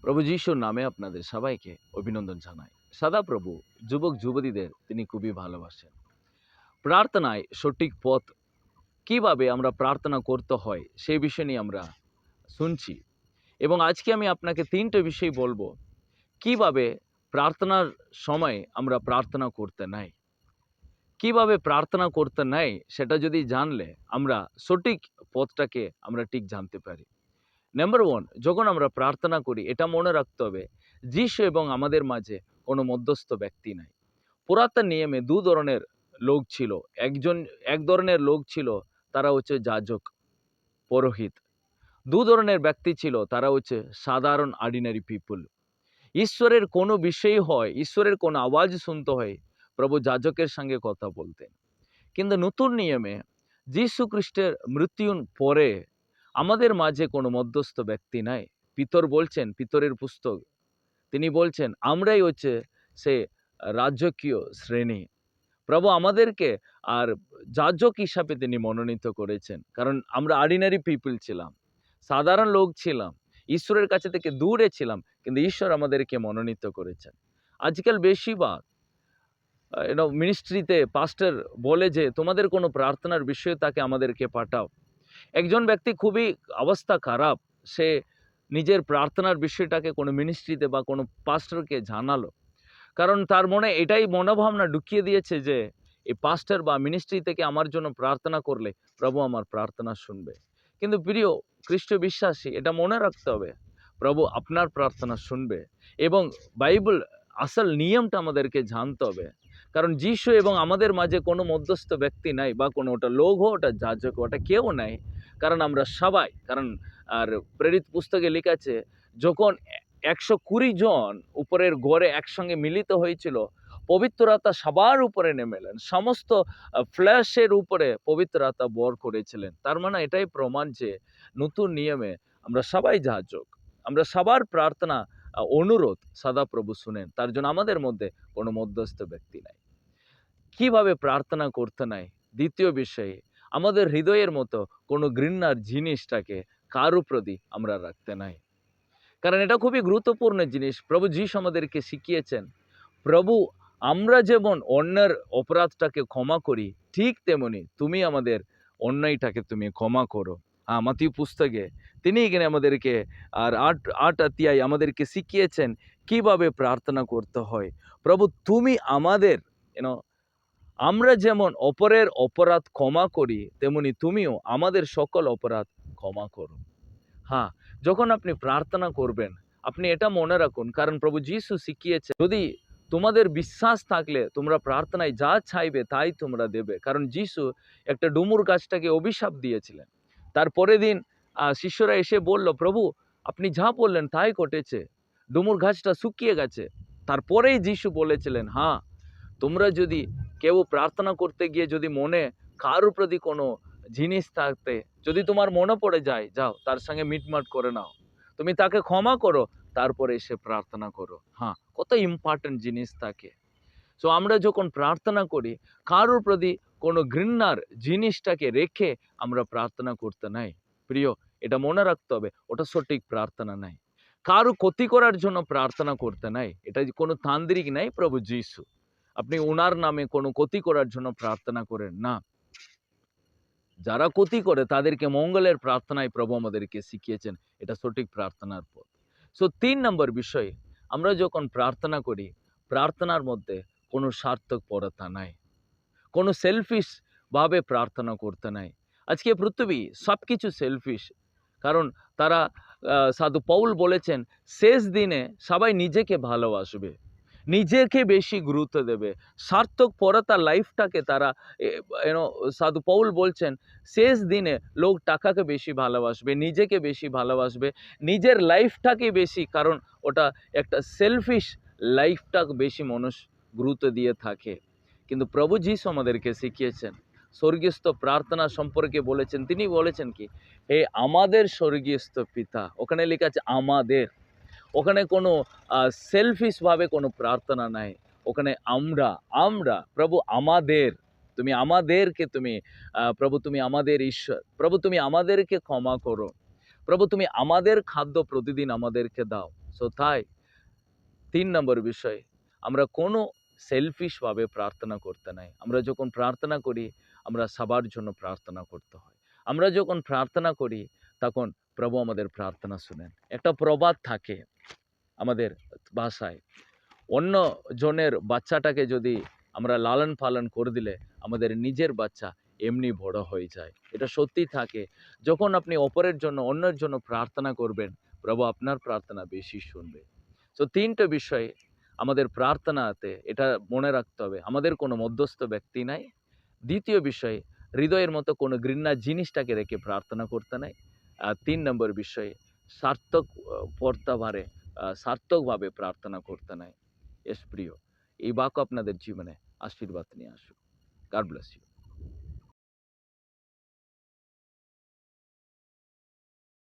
প্রভু যিশুর নামে আপনাদের সবাইকে অভিনন্দন জানাই। সদাপ্রভু, যুবক, যুবতীদের তিনি খুবই ভালোবাসেন। প্রার্থনায় সঠিক পথ কীভাবে আমরা প্রার্থনা করতে হয় সেই বিষয় নিয়ে আমরা শুনছি। এবং আজকে আমি আপনাকে তিনটে বিষয় বলব। কীভাবে প্রার্থনার সময় আমরা প্রার্থনা করতে নাই? কীভাবে প্রার্থনা করতে নাই, সেটা যদি জানলে আমরা সঠিক পথটাকে আমরা ঠিক জানতে পারি। নাম্বার ওয়ান যখন আমরা প্রার্থনা করি, এটা মনে রাখতে হবে, যিশু এবং আমাদের মাঝে কোনো মধ্যস্থ ব্যক্তি নাই। পুরাতন নিয়মে দু ধরনের লোক ছিল, একজন, এক ধরনের লোক ছিল, তারা হচ্ছে যাজক, পুরোহিত। দু ধরনের ব্যক্তি ছিল, তারা হচ্ছে সাধারণ অর্ডিনারি পিপুল ঈশ্বরের কোনো বিষয় হয়, ঈশ্বরের কোনো আওয়াজ শুনতে হয়, প্রভু যাজকের সঙ্গে কথা বলতেন। কিন্তু নতুন নিয়মে যীশু খ্রিস্টের মৃত্যুর পরে আমাদের মাঝে কোনো মধ্যস্থ ব্যক্তি নাই। পিতর বলছেন, পিতরের পুস্তক। তিনি বলছেন, আমরাই হচ্ছে সে রাজকীয় শ্রেণি। প্রভু আমাদেরকে আর যাজক হিসাবে তিনি মনোনীত করেছেন। কারণ আমরা অর্ডিনারি পিপল ছিলাম। সাধারণ লোক ছিলাম। ঈশ্বরের কাছে থেকে দূরে ছিলাম। কিন্তু ঈশ্বর আমাদেরকে মনোনীত করেছেন। আজকাল বেশিরভাগ মিনিস্ট্রিতে পাস্টার বলে যে, তোমাদের কোনো প্রার্থনার বিষয়ে তাকে আমাদেরকে পাঠাও। একজন ব্যক্তি খুবই অবস্থা খারাপ, সে নিজের প্রার্থনার বিষয়টাকে কোনো মিনিস্ট্রিতে বা কোনো পাস্টারকে জানালো। কারণ তার মনে এটাই মনোভাবনা ঢুকিয়ে দিয়েছে যে, এই পাস্টার বা মিনিস্ট্রি থেকে আমার জন্য প্রার্থনা করলে প্রভু আমার প্রার্থনা শুনবে। কিন্তু প্রিয় খ্রিস্ট বিশ্বাসী, এটা মনে রাখতে হবে, প্রভু আপনার প্রার্থনা শুনবে এবং বাইবেল আসল নিয়মটা আমাদেরকে জানতে হবে। কারণ যিশু এবং আমাদের মাঝে কোনো মধ্যস্থ ব্যক্তি নাই বা কোনো ওটা লোক হোক ওটা যাজক হোক, ওটা কেউ নাই। কারণ আমরা সবাই কারণ আর প্রেরিত পুস্তকে লেখা আছে যখন একশো কুড়ি জন উপরের গড়ে একসঙ্গে মিলিত হয়েছিল পবিত্রতা সবার উপরে নেমেলেন। সমস্ত ফ্ল্যাশের উপরে পবিত্রতা বর করেছিলেন। তার মানে এটাই প্রমাণ যে নতুন নিয়মে আমরা সবাই যাজক। আমরা সবার প্রার্থনা অনুরোধ সদাপ্রভু শুনেন, তার জন্য আমাদের মধ্যে কোনো মধ্যস্থ ব্যক্তি নাই। কীভাবে প্রার্থনা করতে নাই? দ্বিতীয় বিষয়ে, আমাদের হৃদয়ের মতো কোনো ঘৃণার জিনিসটাকে কারও প্রতি আমরা রাখতে নাই? কারণ এটা খুবই গুরুত্বপূর্ণ জিনিস। প্রভু যিশু আমাদেরকে শিখিয়েছেন, প্রভু, আমরা যেমন অন্যের অপরাধটাকে ক্ষমা করি, ঠিক তেমনি তুমি আমাদের অন্যায়টাকে তুমি ক্ষমা করো। মাতিউ পুস্তকে। তিনি এখানে আমাদেরকে আর আট আট অধ্যায় আমাদেরকে শিখিয়েছেন কীভাবে প্রার্থনা করতে হয়। প্রভু, তুমি আমাদের এন আমরা যেমন অপরের অপরাধ ক্ষমা করি, তেমনি তুমিও আমাদের সকল অপরাধ ক্ষমা করো। হ্যাঁ যখন আপনি প্রার্থনা করবেন, আপনি এটা মনে রাখুন, কারণ প্রভু যিশু শিখিয়েছে, যদি তোমাদের বিশ্বাস থাকলে তোমরা প্রার্থনায় যা চাইবে তাই তোমরা দেবে। কারণ যিশু একটা ডুমুর গাছটাকে অভিশাপ দিয়েছিলেন। তারপরের দিন শিষ্যরা এসে বলল, প্রভু, আপনি যা বললেন তাই ঘটেছে। ডুমুর গাছটা শুকিয়ে গেছে। তারপরেই যিশু বলেছিলেন হ্যাঁ তোমরা যদি কেউ প্রার্থনা করতে গিয়ে যদি মনে কারোর প্রতি কোনো জিনিস থাকতে, যদি তোমার মনে পড়ে যায়, যাও, তার সঙ্গে মিটমাট করে নাও। তুমি তাকে ক্ষমা করো, তারপরে এসে প্রার্থনা করো। হ্যাঁ কত ইম্পর্টেন্ট জিনিস থাকে। সো আমরা যখন প্রার্থনা করি, কারোর প্রতি কোনো ঘৃণার জিনিসটাকে রেখে আমরা প্রার্থনা করতে নাই। প্রিয়, এটা মনে রাখতে হবে, ওটা সঠিক প্রার্থনা নাই। কারও ক্ষতি করার জন্য প্রার্থনা করতে নাই, এটা কোনো তান্ত্রিক নাই, প্রভু যিশু। আপনি ওনার নামে কোনো ক্ষতি করার জন্য প্রার্থনা করেন না। যারা ক্ষতি করে, তাদেরকে মঙ্গলের প্রার্থনায় প্রভু আমাদেরকে শিখিয়েছেন, এটা সঠিক প্রার্থনার পথ। সো তিন নম্বর বিষয়, আমরা যখন প্রার্থনা করি, প্রার্থনার মধ্যে কোনো সার্থক পরতা নাই। কোনো সেলফিশ ভাবে প্রার্থনা করতে নাই। আজকে পৃথিবী সব কিছু সেলফিশ কারণ তারা সাধু পৌল বলেছেন, শেষ দিনে সবাই নিজেকে ভালোবাসবে, নিজেকে বেশি গুরুত্ব দেবে। সার্থক পরতা লাইফটাকে তারা এনো সাধু পৌল বলছেন, শেষ দিনে লোক টাকাকে বেশি ভালোবাসবে, নিজেকে বেশি ভালোবাসবে, নিজের লাইফটাকে বেশি। কারণ ওটা একটা সেলফিশ লাইফটা বেশি মানুষ গুরুত্ব দিয়ে থাকে। কিন্তু প্রভু যিশু আমাদেরকে শিখিয়েছেন। স্বর্গীয়স্থ প্রার্থনা সম্পর্কে বলেছেন। তিনি বলেছেন কি, হে আমাদের স্বর্গীয়স্থ পিতা, ওখানে লেখা আছে আমাদের। ওখানে কোনো সেলফিশভাবে কোনো প্রার্থনা নাই। ওখানে আমরা আমরা, প্রভু আমাদের। তুমি আমাদেরকে তুমি প্রভু তুমি আমাদের ঈশ্বর। প্রভু তুমি আমাদেরকে ক্ষমা করো। প্রভু তুমি আমাদের খাদ্য প্রতিদিন আমাদেরকে দাও। সো তাই, তিন নম্বর বিষয়, আমরা কোনো সেলফিশভাবে প্রার্থনা করতে নাই। আমরা যখন প্রার্থনা করি, আমরা সবার জন্য প্রার্থনা করতে হয়। আমরা যখন প্রার্থনা করি, তখন প্রভু আমাদের প্রার্থনা শুনেন। একটা প্রবাদ থাকে আমাদের ভাষায়। অন্য জনের বাচ্চাটাকে যদি আমরা লালন পালন করে দিলে, আমাদের নিজের বাচ্চা এমনি বড় হয়ে যায়। এটা সত্যি থাকে। যখন আপনি অপরের জন্য, অন্যের জন্য প্রার্থনা করবেন, প্রভু আপনার প্রার্থনা বেশি শুনবে। তো তিনটে বিষয় আমাদের প্রার্থনাতে এটা মনে রাখতে হবে। আমাদের কোনো মধ্যস্থ ব্যক্তি নাই। দ্বিতীয় বিষয়, হৃদয়ের মতো কোনো ঘৃণা জিনিসটাকে রেখে প্রার্থনা করতে নাই। আর তিন নম্বর বিষয়, সার্থক পর্তাভারে সার্থকভাবে প্রার্থনা করতে নাই। এস প্রিয়, এই বাক্য আপনাদের জীবনে আশীর্বাদ নিয়ে আসুক। গাড